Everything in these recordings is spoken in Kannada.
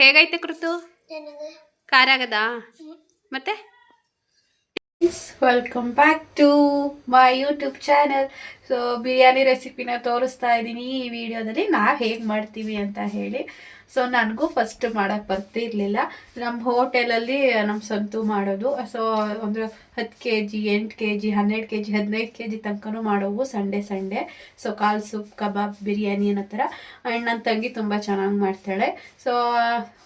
ಹೇಗೈತೆ ಕೃತು? ನನಗೆ ಖಾರ ಆಗದಾ? ಮತ್ತೆ? Welcome back to my YouTube channel so biryani ರೆಸಿಪಿನ ತೋರಿಸ್ತಾ ಇದ್ದೀನಿ ಈ ವಿಡಿಯೋದಲ್ಲಿ ನಾವು ಹೇಗೆ ಮಾಡ್ತೀವಿ ಅಂತ ಹೇಳಿ. ಸೊ ನನಗೂ ಫಸ್ಟ್ ಮಾಡೋಕ್ಕೆ ಬರ್ತಿರ್ಲಿಲ್ಲ. ನಮ್ಮ ಹೋಟೆಲಲ್ಲಿ ನಮ್ಮ ಸ್ವಂತ ಮಾಡೋದು. ಸೊ ಒಂದು ಹತ್ತು ಕೆ ಜಿ ಎಂಟು ಕೆ ಜಿ ಹನ್ನೆರಡು ಕೆ ಜಿ ಹದಿನೈದು ಕೆ ಜಿ ತನಕನೂ ಮಾಡೋವು Sunday Sunday. So call soup, kebab, biryani ಅನ್ನೋ ಥರ. ಆ್ಯಂಡ್ ನನ್ನ ತಂಗಿ ತುಂಬ ಚೆನ್ನಾಗಿ ಮಾಡ್ತಾಳೆ. ಸೊ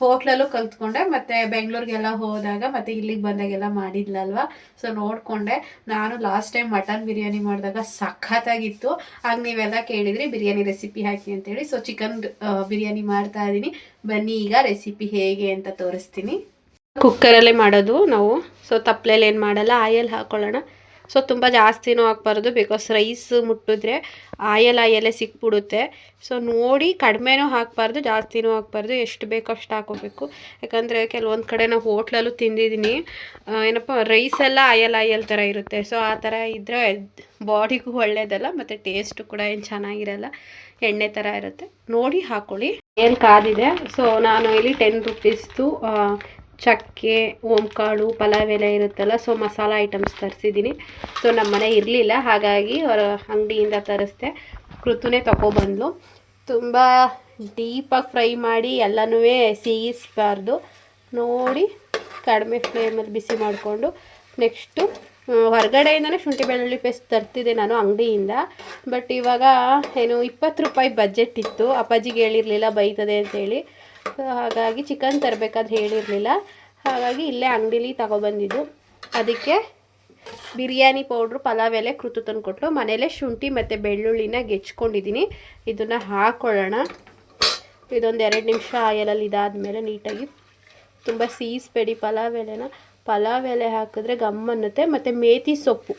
ಹೋಟ್ಲಲ್ಲೂ ಕಲ್ತ್ಕೊಂಡೆ. ಮತ್ತು ಬೆಂಗಳೂರಿಗೆಲ್ಲ ಹೋದಾಗ, ಮತ್ತು ಇಲ್ಲಿಗೆ ಬಂದಾಗೆಲ್ಲ ಮಾಡಿದ್ಲಲ್ವ? ಸೊ ನೋಡಿಕೊಂಡೆ. ನಾನು ಲಾಸ್ಟ್ ಟೈಮ್ ಮಟನ್ ಬಿರಿಯಾನಿ ಮಾಡಿದಾಗ ಸಖತ್ತಾಗಿತ್ತು. ಆಗ ನೀವೆಲ್ಲ ಕೇಳಿದ್ರಿ, ಬಿರಿಯಾನಿ ರೆಸಿಪಿ ಹಾಕಿ ಅಂತೇಳಿ. ಸೊ ಚಿಕನ್ ಬಿರಿಯಾನಿ ಮಾಡ್ತಾ ಇದ್ದೀನಿ ಬನ್ನಿ, ಈಗ ರೆಸಿಪಿ ಹೇಗೆ ಅಂತ ತೋರಿಸ್ತೀನಿ. ಕುಕ್ಕರಲ್ಲೇ ಮಾಡೋದು ನಾವು. ಸೊ ತಪ್ಪಲೆಯಲ್ಲಿ ಏನು ಮಾಡಲ್ಲ, ಆಯಲ್ ಹಾಕೊಳ್ಳೋಣ. ಸೊ ತುಂಬ ಜಾಸ್ತಿನೂ ಹಾಕ್ಬಾರ್ದು ಬಿಕಾಸ್ ರೈಸ್ ಮುಟ್ಟಿದ್ರೆ ಆಯಲ್ ಆಯಲ್ಲೇ ಸಿಕ್ಬಿಡುತ್ತೆ. ಸೊ ನೋಡಿ ಕಡಿಮೆನೂ ಹಾಕ್ಬಾರ್ದು, ಜಾಸ್ತಿನೂ ಹಾಕ್ಬಾರ್ದು ಎಷ್ಟು ಬೇಕೋ ಅಷ್ಟು ಹಾಕೋಬೇಕು ಯಾಕಂದರೆ ಕೆಲವೊಂದು ಕಡೆ ನಾವು ಹೋಟ್ಲಲ್ಲೂ ತಿಂದಿದ್ದೀನಿ. ಏನಪ್ಪ ರೈಸ್ ಎಲ್ಲ ಆಯಲ್ ಆಯಲ್ ಥರ ಇರುತ್ತೆ. ಸೊ ಆ ಥರ ಇದ್ದರೆ ಬಾಡಿಗೂ ಒಳ್ಳೆಯದಲ್ಲ ಮತ್ತು ಟೇಸ್ಟು ಕೂಡ ಏನು ಚೆನ್ನಾಗಿರಲ್ಲ. ಎಣ್ಣೆ ಥರ ಇರುತ್ತೆ. ನೋಡಿ ಹಾಕ್ಕೊಳ್ಳಿ ಏನು ಕಾದಿದೆ? ಸೊ ನಾನು ಇಲ್ಲಿ ಟೆನ್ ರುಪೀಸ್ದು ಚಕ್ಕೆ, ಓಂಕಾಳು, ಪಲಾವ್ ಎಲೆ ಇರುತ್ತಲ್ಲ ಸೊ ಮಸಾಲ ಐಟಮ್ಸ್ ತರಿಸಿದ್ದೀನಿ ಸೊ ನಮ್ಮ ಮನೆ ಇರಲಿಲ್ಲ, ಹಾಗಾಗಿ ಅವರ ಅಂಗಡಿಯಿಂದ ತರಿಸ್ದೆ. ಕೃತುನೇ ತಗೊಬಂದ್ಲು ತುಂಬ ಡೀಪಾಗಿ ಫ್ರೈ ಮಾಡಿ ಎಲ್ಲನೂ ಸೀಗಿಸ್ಬಾರ್ದು. ನೋಡಿ ಕಡಿಮೆ ಫ್ಲೇಮಲ್ಲಿ ಬಿಸಿ ಮಾಡಿಕೊಂಡು. ನೆಕ್ಸ್ಟು ಹೊರಗಡೆಯಿಂದನೇ ಶುಂಠಿ ಬೆಳ್ಳುಳ್ಳಿ ಪೇಸ್ಟ್ ತರ್ತಿದ್ದೆ ನಾನು ಅಂಗಡಿಯಿಂದ. ಬಟ್ ಇವಾಗ ಏನು ಇಪ್ಪತ್ತು ರೂಪಾಯಿ ಬಜೆಟ್ ಇತ್ತು. ಅಪ್ಪಾಜಿಗೆ ಹೇಳಿರಲಿಲ್ಲ ಬೈತದೆ ಅಂತೇಳಿ ಹಾಗಾಗಿ ಚಿಕನ್ ತರಬೇಕಾದ್ರೆ ಹೇಳಿರಲಿಲ್ಲ. ಹಾಗಾಗಿ ಇಲ್ಲೇ ಅಂಗಡೀಲಿ ತಗೊಬಂದಿದ್ದು. ಅದಕ್ಕೆ ಬಿರಿಯಾನಿ ಪೌಡ್ರು, ಪಲಾವ್ ಎಲೆ ಕೃತು ತಂದುಕೊಟ್ಟು ಮನೇಲೇ ಶುಂಠಿ ಮತ್ತು ಬೆಳ್ಳುಳ್ಳಿನ ಗೆಚ್ಕೊಂಡಿದ್ದೀನಿ. ಇದನ್ನು ಹಾಕ್ಕೊಳ್ಳೋಣ ಇದೊಂದು ಎರಡು ನಿಮಿಷ ಆಯಲಲ್ಲಿ ಇದಾದ ಮೇಲೆ ನೀಟಾಗಿ. ತುಂಬ ಸೀಸ್ಬೇಡಿ ಪಲಾವ್ ಎಲೆನ. ಪಲಾವ್ ಎಲೆ ಹಾಕಿದ್ರೆ ಗಮ್ ಅನ್ನುತ್ತೆ, ಮತ್ತು ಮೇತಿ ಸೊಪ್ಪು.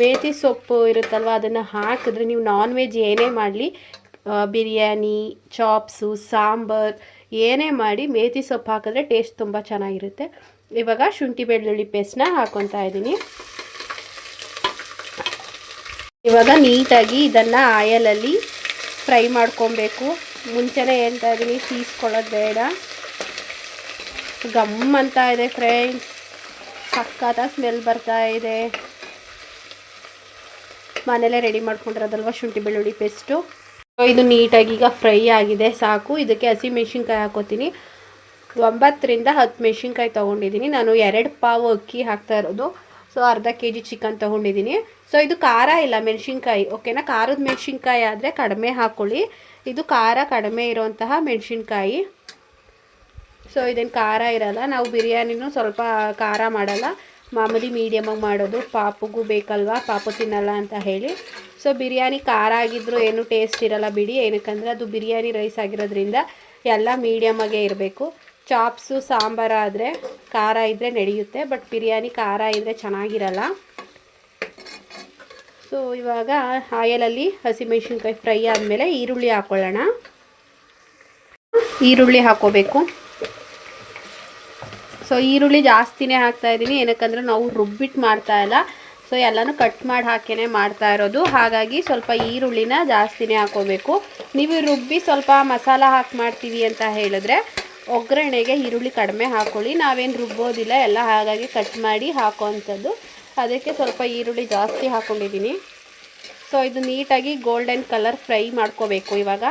ಮೇತಿ ಸೊಪ್ಪು ಇರುತ್ತಲ್ವ, ಅದನ್ನು ಹಾಕಿದ್ರೆ ನೀವು ನಾನ್ ವೆಜ್ ಏನೇ ಮಾಡಲಿ ಬಿರಿಯಾನಿ ಚಾಪ್ಸು ಸಾಂಬಾರ್, ಏನೇ ಮಾಡಿ ಮೇತಿ ಸೊಪ್ಪು ಹಾಕಿದ್ರೆ ಟೇಸ್ಟ್ ತುಂಬ ಚೆನ್ನಾಗಿರುತ್ತೆ. ಇವಾಗ ಶುಂಠಿ ಬೆಳ್ಳುಳ್ಳಿ ಪೇಸ್ಟ್ನ ಹಾಕ್ಕೊತಾ ಇದ್ದೀನಿ. ಇವಾಗ ನೀಟಾಗಿ ಇದನ್ನು ಆಯಲಲ್ಲಿ ಫ್ರೈ ಮಾಡ್ಕೊಬೇಕು. ಮುಂಚೆನೇ ಹೇಳ್ತಾ ಇದ್ದೀನಿ ಸೀಸ್ಕೊಳ್ಳೋದು ಬೇಡ. ಗಮ್ ಅಂತ ಇದೆ ಫ್ರೆಂಡ್ಸ್ ಸಕ್ಕತ್ತ ಸ್ಮೆಲ್ ಬರ್ತಾ ಇದೆ. ಮನೇಲೆ ರೆಡಿ ಮಾಡ್ಕೊಂಡಿರೋದಲ್ವ ಶುಂಠಿ ಬೆಳ್ಳುಳ್ಳಿ ಪೇಸ್ಟು ಇದು ನೀಟಾಗಿ ಈಗ ಫ್ರೈ ಆಗಿದೆ, ಸಾಕು. ಇದಕ್ಕೆ ಹಸಿ ಮೆಣಸಿನ್ಕಾಯಿ ಹಾಕೋತೀನಿ. ಒಂಬತ್ತರಿಂದ ಹತ್ತು ಮೆಣಸಿನ್ಕಾಯಿ ತೊಗೊಂಡಿದ್ದೀನಿ. ನಾನು ಎರಡು ಪಾವು ಅಕ್ಕಿ ಹಾಕ್ತಾ ಇರೋದು. ಸೊ ಅರ್ಧ ಕೆ ಜಿ ಚಿಕನ್ ತೊಗೊಂಡಿದ್ದೀನಿ. ಸೊ ಇದು ಖಾರ ಇಲ್ಲ ಮೆಣಸಿನ್ಕಾಯಿ ಓಕೆನಾ ಖಾರದ ಮೆಣಸಿನ್ಕಾಯಿ ಆದರೆ ಕಡಿಮೆ ಹಾಕ್ಕೊಳ್ಳಿ ಇದು ಖಾರ ಕಡಿಮೆ ಇರೋಂತಹ ಮೆಣಸಿನ್ಕಾಯಿ. ಸೊ ಇದೇನು ಖಾರ ಇರಲ್ಲ. ನಾವು ಬಿರಿಯಾನಿನೂ ಸ್ವಲ್ಪ ಖಾರ ಮಾಡಲ್ಲ. ಮಾಮೂಲಿ ಮೀಡಿಯಮಾಗಿ ಮಾಡೋದು. ಪಾಪುಗೂ ಬೇಕಲ್ವಾ? ಪಾಪು ತಿನ್ನಲ್ಲ ಅಂತ ಹೇಳಿ. ಸೊ ಬಿರಿಯಾನಿ ಖಾರ ಆಗಿದ್ದರೂ ಏನು ಟೇಸ್ಟ್ ಇರಲ್ಲ ಬಿಡಿ. ಏನಕ್ಕಂದರೆ ಅದು ಬಿರಿಯಾನಿ ರೈಸ್ ಆಗಿರೋದ್ರಿಂದ ಎಲ್ಲ ಮೀಡಿಯಮಾಗೇ ಇರಬೇಕು. ಚಾಪ್ಸು ಸಾಂಬಾರಾದರೆ ಖಾರ ಇದ್ದರೆ ನಡೆಯುತ್ತೆ. ಬಟ್ ಬಿರಿಯಾನಿ ಖಾರ ಇದ್ದರೆ ಚೆನ್ನಾಗಿರಲ್ಲ. ಸೊ ಇವಾಗ ಆಯಲಲ್ಲಿ ಹಸಿಮೆಣಸಿನ್ಕಾಯಿ ಫ್ರೈ ಆದಮೇಲೆ ಈರುಳ್ಳಿ ಹಾಕ್ಕೊಳ್ಳೋಣ ಈರುಳ್ಳಿ ಹಾಕ್ಕೋಬೇಕು ಸೊ ಈರುಳ್ಳಿ ಜಾಸ್ತಿನೇ ಹಾಕ್ತಾ ಇದ್ದೀನಿ. ಏನಕ್ಕಂದ್ರೆ ನಾವು ರುಬ್ಬಿಟ್ಟು ಮಾಡ್ತಾ ಇಲ್ಲ. ಸೊ ಎಲ್ಲನೂ ಕಟ್ ಮಾಡಿ ಹಾಕೇನೆ ಮಾಡ್ತಾ ಇರೋದು. ಹಾಗಾಗಿ ಸ್ವಲ್ಪ ಈರುಳ್ಳಿನ ಜಾಸ್ತಿನೇ ಹಾಕೋಬೇಕು. ನೀವು ರುಬ್ಬಿ ಸ್ವಲ್ಪ ಮಸಾಲ ಹಾಕಿ ಮಾಡ್ತೀವಿ ಅಂತ ಹೇಳಿದ್ರೆ ಒಗ್ಗರಣೆಗೆ ಈರುಳ್ಳಿ ಕಡಿಮೆ ಹಾಕೊಳ್ಳಿ. ನಾವೇನು ರುಬ್ಬೋದಿಲ್ಲ. ಎಲ್ಲ ಹಾಗಾಗಿ ಕಟ್ ಮಾಡಿ ಹಾಕೋವಂಥದ್ದು. ಅದಕ್ಕೆ ಸ್ವಲ್ಪ ಈರುಳ್ಳಿ ಜಾಸ್ತಿ ಹಾಕ್ಕೊಂಡಿದ್ದೀನಿ ಸೊ ಇದು ನೀಟಾಗಿ ಗೋಲ್ಡನ್ ಕಲರ್ ಫ್ರೈ ಮಾಡ್ಕೋಬೇಕು ಇವಾಗ.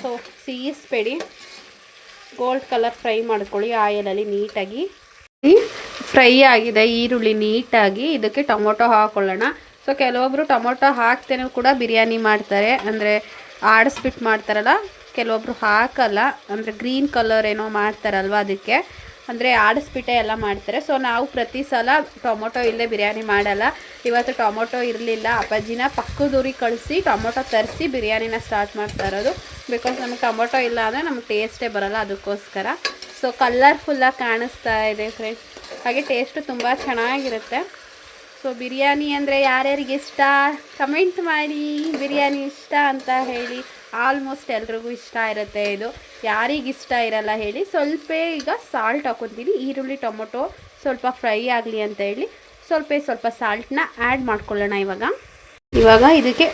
ಸೊ ಸೀಸ್ಬೇಡಿ. ಗೋಲ್ಡ್ ಕಲರ್ ಫ್ರೈ ಮಾಡ್ಕೊಳ್ಳಿ, ಆಯಲಲ್ಲಿ ನೀಟಾಗಿ. ಫ್ರೈ ಆಗಿದೆ, ಈರುಳ್ಳಿ ನೀಟಾಗಿ ಇದಕ್ಕೆ ಟೊಮೊಟೊ ಹಾಕೊಳ್ಳೋಣ. ಸೊ ಕೆಲವೊಬ್ಬರು ಟೊಮೊಟೊ ಹಾಕ್ತೇನೆ ಕೂಡ ಬಿರಿಯಾನಿ ಮಾಡ್ತಾರೆ. ಅಂದರೆ ಆಡಿಸ್ಬಿಟ್ಟು ಮಾಡ್ತಾರಲ್ಲ ಕೆಲವೊಬ್ಬರು ಹಾಕಲ್ಲ. ಅಂದರೆ ಗ್ರೀನ್ ಕಲರ್ ಏನೋ ಮಾಡ್ತಾರಲ್ವ ಅದಕ್ಕೆ. ಅಂದರೆ ಆಡಿಸ್ಬಿಟ್ಟೆ ಎಲ್ಲ ಮಾಡ್ತಾರೆ. ಸೊ ನಾವು ಪ್ರತಿ ಸಲ ಟೊಮೊಟೊ ಇಲ್ಲದೆ ಬಿರಿಯಾನಿ ಮಾಡಲ್ಲ. ಇವತ್ತು ಟೊಮೊಟೊ ಇರಲಿಲ್ಲ. ಅಪ್ಪಾಜಿನ ಪಕ್ಕದೂರಿಗೆ ಕಳಿಸಿ, ಟೊಮೊಟೊ ತರಿಸಿ ಬಿರಿಯಾನಿನ ಸ್ಟಾರ್ಟ್ ಮಾಡ್ತಾ ಇರೋದು. ಬಿಕಾಸ್ ನಮಗೆ ಟೊಮೊಟೊ ಇಲ್ಲ ಅಂದರೆ ನಮ್ಗೆ ಟೇಸ್ಟೇ ಬರಲ್ಲ ಅದಕ್ಕೋಸ್ಕರ. ಸೊ ಕಲರ್ಫುಲ್ಲಾಗಿ ಕಾಣಿಸ್ತಾ ಇದೆ ಫ್ರೆಂಡ್ಸ್ ಹಾಗೆ ಟೇಸ್ಟು ತುಂಬ ಚೆನ್ನಾಗಿರುತ್ತೆ. ಸೊ ಬಿರಿಯಾನಿ ಅಂದರೆ ಯಾರ್ಯಾರಿಗೆ ಇಷ್ಟ? ಕಮೆಂಟ್ ಮಾಡಿ. ಬಿರಿಯಾನಿ ಇಷ್ಟ ಅಂತ ಹೇಳಿ. ಆಲ್ಮೋಸ್ಟ್ ಎಲ್ರಿಗೂ ಇಷ್ಟ ಇರುತ್ತೆ ಇದು. ಯಾರಿಗೆ ಇಷ್ಟ ಇರಲ್ಲ ಹೇಳಿ. ಸ್ವಲ್ಪ ಈಗ ಸಾಲ್ಟ್ ಹಾಕೊತೀನಿ. ಈರುಳ್ಳಿ, ಟೊಮೊಟೊ ಸ್ವಲ್ಪ ಫ್ರೈ ಆಗಲಿ ಅಂತ ಹೇಳಿ. ಸ್ವಲ್ಪ ಸ್ವಲ್ಪ ಸಾಲ್ಟನ್ನ ಆ್ಯಡ್ ಮಾಡ್ಕೊಳ್ಳೋಣ ಇವಾಗ. ಇವಾಗ ಇದಕ್ಕೆ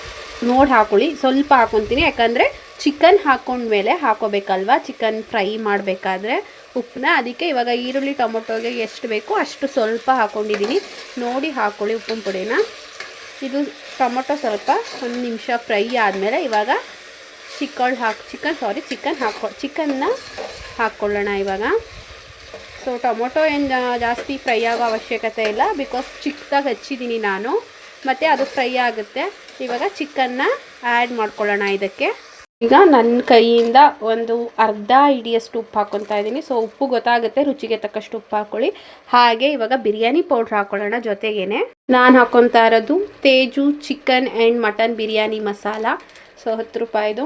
ನೋಡಿ ಹಾಕೊಳ್ಳಿ. ಸ್ವಲ್ಪ ಹಾಕೊತೀನಿ. ಯಾಕಂದರೆ ಚಿಕನ್ ಹಾಕೊಂಡ್ಮೇಲೆ ಹಾಕೋಬೇಕಲ್ವಾ? ಚಿಕನ್ ಫ್ರೈ ಮಾಡಬೇಕಾದ್ರೆ ಉಪ್ಪನ್ನ ಅದಕ್ಕೆ ಇವಾಗ ಈರುಳ್ಳಿ ಟೊಮೊಟೊಗೆ ಎಷ್ಟು ಬೇಕೋ ಅಷ್ಟು ಸ್ವಲ್ಪ ಹಾಕ್ಕೊಂಡಿದ್ದೀನಿ ನೋಡಿ ಹಾಕ್ಕೊಳ್ಳಿ ಉಪ್ಪಿನ ಪುಡಿನ. ಇದು ಟೊಮೊಟೊ ಸ್ವಲ್ಪ ಒಂದು ನಿಮಿಷ ಫ್ರೈ ಆದಮೇಲೆ ಇವಾಗ ಚಿಕ್ಕಳ್ ಹಾಕಿ, ಚಿಕನ್ ಸಾರಿ ಚಿಕನ್ ಹಾಕೊ, ಚಿಕನ್ನ ಹಾಕ್ಕೊಳ್ಳೋಣ ಇವಾಗ. ಸೊ ಟೊಮೊಟೊ ಏನು ಜಾಸ್ತಿ ಫ್ರೈ ಆಗೋ ಅವಶ್ಯಕತೆ ಇಲ್ಲ. ಬಿಕಾಸ್ ಚಿಕ್ಕದಾಗಿ ಹಚ್ಚಿದ್ದೀನಿ ನಾನು. ಮತ್ತು ಅದು ಫ್ರೈ ಆಗುತ್ತೆ. ಇವಾಗ ಚಿಕನ್ನ ಆ್ಯಡ್ ಮಾಡ್ಕೊಳ್ಳೋಣ ಇದಕ್ಕೆ. ಈಗ ನನ್ನ ಕೈಯಿಂದ ಒಂದು ಅರ್ಧ ಹಿಡಿಯಷ್ಟು ಉಪ್ಪು ಹಾಕ್ಕೊತಾ ಇದ್ದೀನಿ. ಸೊ ಉಪ್ಪು ಗೊತ್ತಾಗುತ್ತೆ, ರುಚಿಗೆ ತಕ್ಕಷ್ಟು ಉಪ್ಪು ಹಾಕೊಳ್ಳಿ. ಹಾಗೆ ಇವಾಗ ಬಿರಿಯಾನಿ ಪೌಡ್ರ್ ಹಾಕ್ಕೊಳ್ಳೋಣ ಜೊತೆಗೇನೆ. ನಾನು ಹಾಕ್ಕೊತಾ ಇರೋದು Teju, chicken and mutton biryani masala. So ಹತ್ತು ರೂಪಾಯಿದು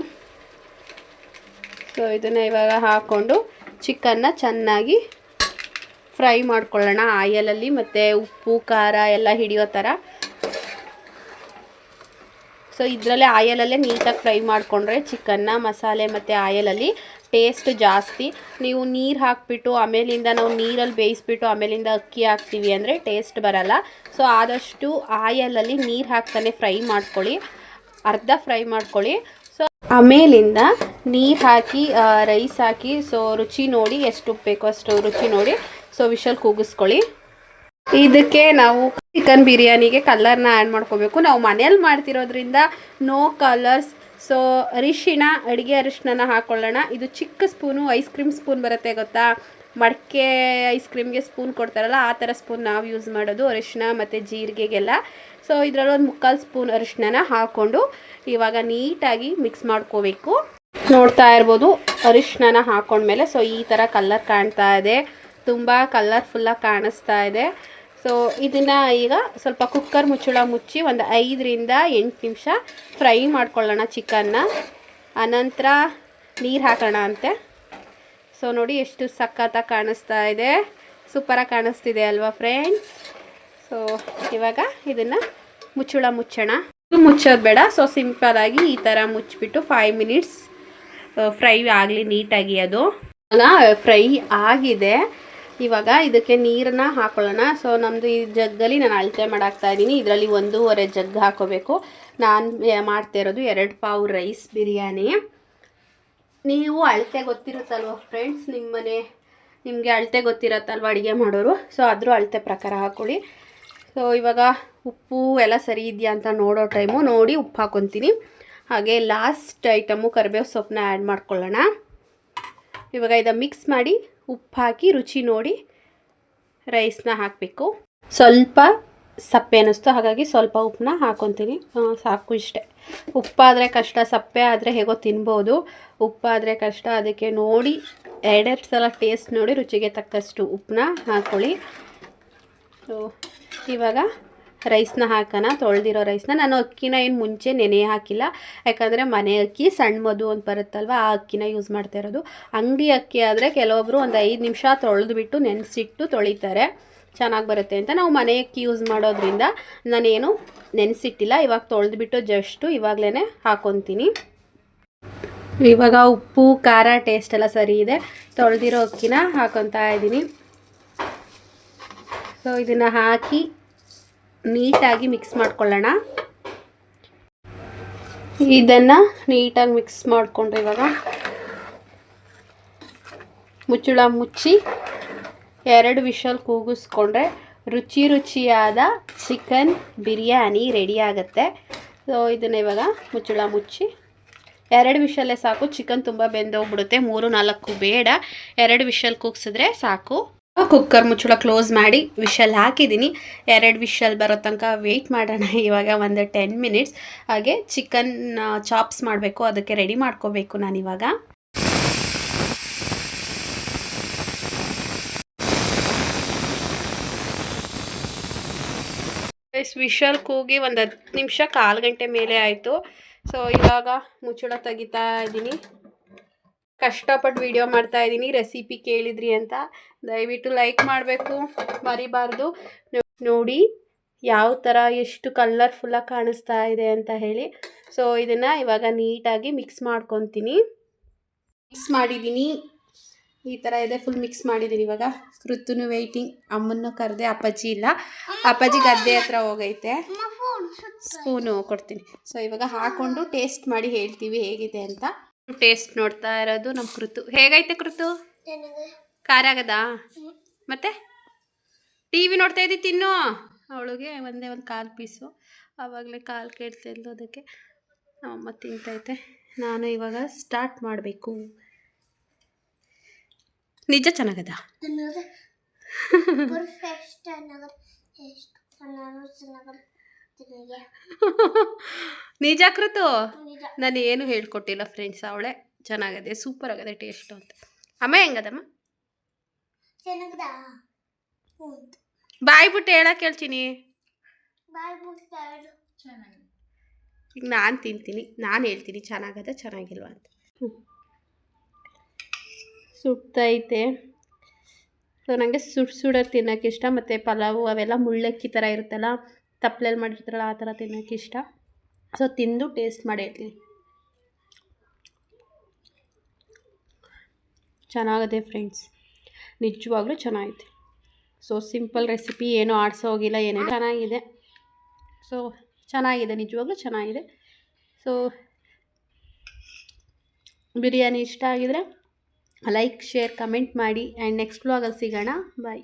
ಸೊ ಇದನ್ನು ಇವಾಗ ಹಾಕ್ಕೊಂಡು ಚಿಕನ್ನ ಚೆನ್ನಾಗಿ ಫ್ರೈ ಮಾಡ್ಕೊಳ್ಳೋಣ. ಆಯಲಲ್ಲಿ ಮತ್ತು ಉಪ್ಪು, ಖಾರ ಎಲ್ಲ ಹಿಡಿಯೋ ಥರ. ಸೊ ಇದರಲ್ಲೇ ಆಯಲಲ್ಲೇ ನೀಟಾಗಿ ಫ್ರೈ ಮಾಡಿಕೊಂಡ್ರೆ ಚಿಕನ್ನ, ಮಸಾಲೆ ಮತ್ತು ಆಯಲಲ್ಲಿ ಟೇಸ್ಟ್ ಜಾಸ್ತಿ. ನೀವು ನೀರು ಹಾಕಿಬಿಟ್ಟು, ಆಮೇಲಿಂದ ನಾವು ನೀರಲ್ಲಿ ಬೇಯಿಸ್ಬಿಟ್ಟು, ಆಮೇಲಿಂದ ಅಕ್ಕಿ ಹಾಕ್ತೀವಿ ಅಂದರೆ ಟೇಸ್ಟ್ ಬರಲ್ಲ. ಸೊ ಆದಷ್ಟು ಆಯಲಲ್ಲಿ ನೀರು ಹಾಕ್ತಾನೆ ಫ್ರೈ ಮಾಡ್ಕೊಳ್ಳಿ. ಅರ್ಧ ಫ್ರೈ ಮಾಡ್ಕೊಳ್ಳಿ. ಸೊ ಆಮೇಲಿಂದ ನೀರು ಹಾಕಿ ರೈಸ್ ಹಾಕಿ ಸೊ ರುಚಿ ನೋಡಿ, ಎಷ್ಟು ಉಪ್ಪು ಅಷ್ಟು ರುಚಿ ನೋಡಿ ಸೊ ವಿಷಲ್ ಕೂಗಿಸ್ಕೊಳ್ಳಿ. ಇದಕ್ಕೆ ನಾವು ಚಿಕನ್ ಬಿರಿಯಾನಿಗೆ ಕಲರ್ನ ಆ್ಯಡ್ ಮಾಡ್ಕೋಬೇಕು. ನಾವು ಮನೇಲಿ ಮಾಡ್ತಿರೋದ್ರಿಂದ ನೋ ಕಲರ್ಸ್ ಸೊ ಅರಿಶಿಣ, ಅಡುಗೆ ಅರಿಶಿನ ಹಾಕೊಳ್ಳೋಣ. ಇದು ಚಿಕ್ಕ ಸ್ಪೂನು ಐಸ್ ಕ್ರೀಮ್ ಸ್ಪೂನ್ ಬರುತ್ತೆ ಗೊತ್ತಾ? ಮಡಕೆ ಐಸ್ ಕ್ರೀಮ್ಗೆ ಸ್ಪೂನ್ ಕೊಡ್ತಾರಲ್ಲ, ಆ ಥರ ಸ್ಪೂನ್ ನಾವು ಯೂಸ್ ಮಾಡೋದು ಅರಿಶಿನ ಮತ್ತು ಜೀರಿಗೆಗೆಲ್ಲ. ಸೊ ಇದರಲ್ಲಿ ಒಂದು ಮುಕ್ಕಾಲು ಸ್ಪೂನ್ ಅರಿಶಿನ ಹಾಕ್ಕೊಂಡು ಇವಾಗ ನೀಟಾಗಿ ಮಿಕ್ಸ್ ಮಾಡ್ಕೋಬೇಕು. ನೋಡ್ತಾ ಇರ್ಬೋದು ಅರಿಶಿನ ಹಾಕೊಂಡ್ಮೇಲೆ ಸೊ ಈ ಥರ ಕಲರ್ ಕಾಣ್ತಾ ಇದೆ. ತುಂಬ ಕಲರ್ಫುಲ್ಲಾಗಿ ಕಾಣಿಸ್ತಾ ಇದೆ. ಸೊ ಇದನ್ನು ಈಗ ಸ್ವಲ್ಪ ಕುಕ್ಕರ್ ಮುಚ್ಚಳ ಮುಚ್ಚಿ ಒಂದು ಐದರಿಂದ ಎಂಟು ನಿಮಿಷ ಫ್ರೈ ಮಾಡ್ಕೊಳ್ಳೋಣ ಚಿಕನ್ನ ಅನಂತರ ನೀರು ಹಾಕೋಣ ಅಂತೆ. ಸೊ ನೋಡಿ ಎಷ್ಟು ಸಖತ್ತಾಗಿ ಕಾಣಿಸ್ತಾ ಇದೆ. ಸೂಪರಾಗಿ ಕಾಣಿಸ್ತಿದೆ ಅಲ್ವಾ ಫ್ರೆಂಡ್ಸ್ ಸೊ ಇವಾಗ ಇದನ್ನು ಮುಚ್ಚಳ ಮುಚ್ಚೋಣ. ಮುಚ್ಚೋದು ಬೇಡ. ಸೊ ಸಿಂಪಲಾಗಿ ಈ ಥರ ಮುಚ್ಚಿಬಿಟ್ಟು ಫೈವ್ ಮಿನಿಟ್ಸ್ ಫ್ರೈ ಆಗಲಿ ನೀಟಾಗಿ ಅದು. ಫ್ರೈ ಆಗಿದೆ. ಇವಾಗ ಇದಕ್ಕೆ ನೀರನ್ನು ಹಾಕೊಳ್ಳೋಣ. ಸೊ ನಮ್ಮದು ಈ ಜಗ್ಗಲ್ಲಿ ನಾನು ಅಳತೆ ಮಾಡಾಕ್ತಾ ಇದ್ದೀನಿ. ಇದರಲ್ಲಿ ಒಂದೂವರೆ ಜಗ್ ಹಾಕೋಬೇಕು. ನಾನು ಮಾಡ್ತಾ ಇರೋದು ಎರಡು ಪಾವು ರೈಸ್ ಬಿರಿಯಾನಿ. ನೀವು ಅಳತೆ ಗೊತ್ತಿರುತ್ತಲ್ವ ಫ್ರೆಂಡ್ಸ್ ನಿಮ್ಮನೆ ನಿಮಗೆ ಅಳತೆ ಗೊತ್ತಿರತ್ತಲ್ವ ಅಡುಗೆ ಮಾಡೋರು? ಸೊ ಆದರೂ ಅಳತೆ ಪ್ರಕಾರ ಹಾಕ್ಕೊಳ್ಳಿ ಸೊ ಇವಾಗ ಉಪ್ಪು ಎಲ್ಲ ಸರಿ ಇದೆಯಾ ಅಂತ ನೋಡೋ ಟೈಮು ನೋಡಿ ಉಪ್ಪು ಹಾಕ್ಕೊತೀನಿ ಹಾಗೆ ಲಾಸ್ಟ್ ಐಟಮು ಕರಿಬೇವು ಸೊಪ್ಪನ್ನ ಆ್ಯಡ್ ಮಾಡ್ಕೊಳ್ಳೋಣ. ಇವಾಗ ಇದನ್ನು ಮಿಕ್ಸ್ ಮಾಡಿ ಉಪ್ಪು ಹಾಕಿ ರುಚಿ ನೋಡಿ ರೈಸ್ನ ಹಾಕಬೇಕು. ಸ್ವಲ್ಪ ಸಪ್ಪೆ ಅನ್ನಿಸ್ತು, ಹಾಗಾಗಿ ಸ್ವಲ್ಪ ಉಪ್ಪನ್ನ ಹಾಕೊತೀನಿ. ಸಾಕು ಇಷ್ಟೆ. ಉಪ್ಪಾದರೆ ಕಷ್ಟ, ಸಪ್ಪೆ ಆದರೆ ಹೇಗೋ ತಿನ್ಬೋದು. ಉಪ್ಪಾದರೆ ಕಷ್ಟ, ಅದಕ್ಕೆ ನೋಡಿ, ಎರಡೆರಡು ಸಲ ಟೇಸ್ಟ್ ನೋಡಿ ರುಚಿಗೆ ತಕ್ಕಷ್ಟು ಉಪ್ಪನ್ನ ಹಾಕ್ಕೊಳ್ಳಿ ಇವಾಗ ರೈಸ್ನ ಹಾಕೋಣ, ತೊಳೆದಿರೋ ರೈಸ್ನ. ನಾನು ಅಕ್ಕಿನ ಏನು ಮುಂಚೆ ನೆನೆ ಹಾಕಿಲ್ಲ. ಯಾಕಂದರೆ ಮನೆ ಅಕ್ಕಿ ಸಣ್ಣ ಮದು ಅಂತ ಬರುತ್ತಲ್ವ, ಆ ಅಕ್ಕಿನ ಯೂಸ್ ಮಾಡ್ತಾ ಇರೋದು. ಅಂಗಡಿ ಅಕ್ಕಿ ಆದರೆ ಕೆಲವೊಬ್ಬರು ಒಂದು ಐದು ನಿಮಿಷ ತೊಳೆದುಬಿಟ್ಟು ನೆನೆಸಿಟ್ಟು ತೊಳಿತಾರೆ. ಚೆನ್ನಾಗಿ ಬರುತ್ತೆ ಅಂತ ನಾವು ಮನೆ ಅಕ್ಕಿ ಯೂಸ್ ಮಾಡೋದ್ರಿಂದ. ನಾನೇನು ನೆನೆಸಿಟ್ಟಿಲ್ಲ, ಇವಾಗ ತೊಳೆದ್ಬಿಟ್ಟು ಜಸ್ಟು ಇವಾಗಲೇ ಹಾಕೊತೀನಿ. ಇವಾಗ ಉಪ್ಪು, ಖಾರ ಟೇಸ್ಟ್ ಎಲ್ಲ ಸರಿ ಇದೆ. ತೊಳೆದಿರೋ ಅಕ್ಕಿನ ಹಾಕೊತಾ ಇದ್ದೀನಿ. ಸೊ ಇದನ್ನು ಹಾಕಿ ನೀಟಾಗಿ ಮಿಕ್ಸ್ ಮಾಡ್ಕೊಳ್ಳೋಣ. ಇದನ್ನು ನೀಟಾಗಿ ಮಿಕ್ಸ್ ಮಾಡಿಕೊಂಡು ಇವಾಗ ಮುಚ್ಚಳ ಮುಚ್ಚಿ ಎರಡು ವಿಷಲ್ ಕೂಗಿಸ್ಕೊಂಡ್ರೆ ರುಚಿ ರುಚಿಯಾದ ಚಿಕನ್ ಬಿರಿಯಾನಿ ರೆಡಿ ಆಗುತ್ತೆ. ಸೊ ಇದನ್ನು ಇವಾಗ ಮುಚ್ಚಳ ಮುಚ್ಚಿ ಎರಡು ವಿಷಲ್ಲೇ ಸಾಕು. ಚಿಕನ್ ತುಂಬ ಬೆಂದೋಗ್ಬಿಡುತ್ತೆ. ಮೂರು ನಾಲ್ಕು ಬೇಡ. ಎರಡು ವಿಷಲ್ ಕೂಗಿಸಿದ್ರೆ ಸಾಕು. ಕುಕ್ಕರ್ ಮುಚ್ಚಳ ಕ್ಲೋಸ್ ಮಾಡಿ ವಿಷಲ್ ಹಾಕಿದ್ದೀನಿ ಎರಡು ವಿಷಲ್ ಬರೋ ತನಕ ವೆಯ್ಟ್ ಮಾಡೋಣ. ಇವಾಗ ಒಂದು ಟೆನ್ ಮಿನಿಟ್ಸ್ ಹಾಗೆ ಚಿಕನ್ ಚಾಪ್ಸ್ ಮಾಡಬೇಕು. ಅದಕ್ಕೆ ರೆಡಿ ಮಾಡ್ಕೋಬೇಕು ನಾನು ನಾನಿವಾಗ ವಿಷಲ್ ಕೂಗಿ ಒಂದು ಹತ್ತು ನಿಮಿಷ, ಕಾಲು ಗಂಟೆ ಮೇಲೆ ಆಯಿತು. ಸೊ ಇವಾಗ ಮುಚ್ಚಳ ತೆಗಿತಾ ಇದ್ದೀನಿ ಕಷ್ಟಪಟ್ಟು ವಿಡಿಯೋ ಮಾಡ್ತಾ ಇದ್ದೀನಿ. ರೆಸಿಪಿ ಕೇಳಿದ್ರಿ ಅಂತ. ದಯವಿಟ್ಟು ಲೈಕ್ ಮಾಡಬೇಕು. ಮರಿಬಾರ್ದು. ನೋಡಿ ಯಾವ ಥರ ಎಷ್ಟು ಕಲರ್ಫುಲ್ಲಾಗಿ ಕಾಣಿಸ್ತಾ ಇದೆ ಅಂತ ಹೇಳಿ. ಸೊ ಇದನ್ನು ಇವಾಗ ನೀಟಾಗಿ ಮಿಕ್ಸ್ ಮಾಡ್ಕೊತೀನಿ. ಮಿಕ್ಸ್ ಮಾಡಿದ್ದೀನಿ. ಈ ಥರ ಇದೆ. ಫುಲ್ ಮಿಕ್ಸ್ ಮಾಡಿದ್ದೀನಿ ಇವಾಗ. ಋತುನು ವೆಯ್ಟಿಂಗ್ ಅಮ್ಮನ್ನು ಕರೆದೆ ಅಪ್ಪಾಜಿ ಇಲ್ಲ. ಅಪ್ಪಾಜಿ ಗದ್ದೆ ಹತ್ರ ಹೋಗೈತೆ. ಸ್ಪೂನು ಕೊಡ್ತೀನಿ. ಸೊ ಇವಾಗ ಹಾಕ್ಕೊಂಡು ಟೇಸ್ಟ್ ಮಾಡಿ ಹೇಳ್ತೀವಿ ಹೇಗಿದೆ ಅಂತ. ಟೇಸ್ಟ್ ನೋಡ್ತಾ ಇರೋದು ನಮ್ಮ ಕೃತು. ಹೇಗೈತೆ ಕೃತು? ಖಾರ ಆಗದಾ ಮತ್ತೆ? ಟಿ ವಿ ನೋಡ್ತಾ ಇದ್ದಿ ತಿನ್ನು. ಅವಳಿಗೆ ಒಂದೇ ಒಂದು ಕಾಲು ಪೀಸು. ಆವಾಗಲೇ ಕಾಲು ಕೇಳ್ತಾ ಇದ್ಲು ಅದಕ್ಕೆ. ನಮ್ಮಮ್ಮ ತಿಂತೈತೆ. ನಾನು ಇವಾಗ ಸ್ಟಾರ್ಟ್ ಮಾಡಬೇಕು. ನಿಜ ಚೆನ್ನಾಗದ? ನಿಜ ಕೃತು? ನಾನು ಏನು ಹೇಳ್ಕೊಟ್ಟಿಲ್ಲ ಫ್ರೆಂಡ್ಸ್ ಅವಳೆ. ಚೆನ್ನಾಗದೆ ಸೂಪರ್ ಆಗದೆ ಟೇಸ್ಟ್ ಅಂತ ಅಮ್ಮ ಹೆಂಗದಮ್ಮ? ಬಾಯಿ ಬಿಟ್ಟು ಹೇಳಕ್ಕೆ ಹೇಳ್ತೀನಿ ಈಗ ನಾನು ತಿಂತೀನಿ. ನಾನು ಹೇಳ್ತೀನಿ ಚೆನ್ನಾಗದ ಚೆನ್ನಾಗಿಲ್ವ ಅಂತ. ಹ್ಞೂ ಸುಡ್ತೈತೆ. ಸೊ ನನಗೆ ಸುಡ್ ಸುಡೋದು ತಿನ್ನೋಕೆ ಇಷ್ಟ. ಮತ್ತು ಪಲಾವು ಅವೆಲ್ಲ ಮುಳ್ಳಕ್ಕಿ ಥರ ಇರುತ್ತಲ್ಲ ತಪ್ಪಲೆಲ್ಲಿ ಮಾಡಿರ್ತಾರಲ್ಲ ಆ ಥರ ತಿನ್ನೋಕೆ ಇಷ್ಟ. ಸೊ ತಿಂದು ಟೇಸ್ಟ್ ಮಾಡಿ ಹೇಳ್ತೀನಿ ಚೆನ್ನಾಗದೆ ಫ್ರೆಂಡ್ಸ್ ನಿಜವಾಗ್ಲೂ ಚೆನ್ನಾಗಿದೆ ಸೊ ಸಿಂಪಲ್ ರೆಸಿಪಿ ಏನೂ ಆಡಿಸೋ ಹೋಗಿಲ್ಲ ಏನೋ ಚೆನ್ನಾಗಿದೆ. ಸೊ ಚೆನ್ನಾಗಿದೆ, ನಿಜವಾಗ್ಲೂ ಚೆನ್ನಾಗಿದೆ. ಸೊ ಬಿರಿಯಾನಿ ಇಷ್ಟ ಆಗಿದರೆ ಲೈಕ್ ಶೇರ್ ಕಮೆಂಟ್ ಮಾಡಿ. ಆ್ಯಂಡ್ ನೆಕ್ಸ್ಟ್ ವ್ಲಾಗಲ್ಲಿ ಸಿಗೋಣ. ಬಾಯ್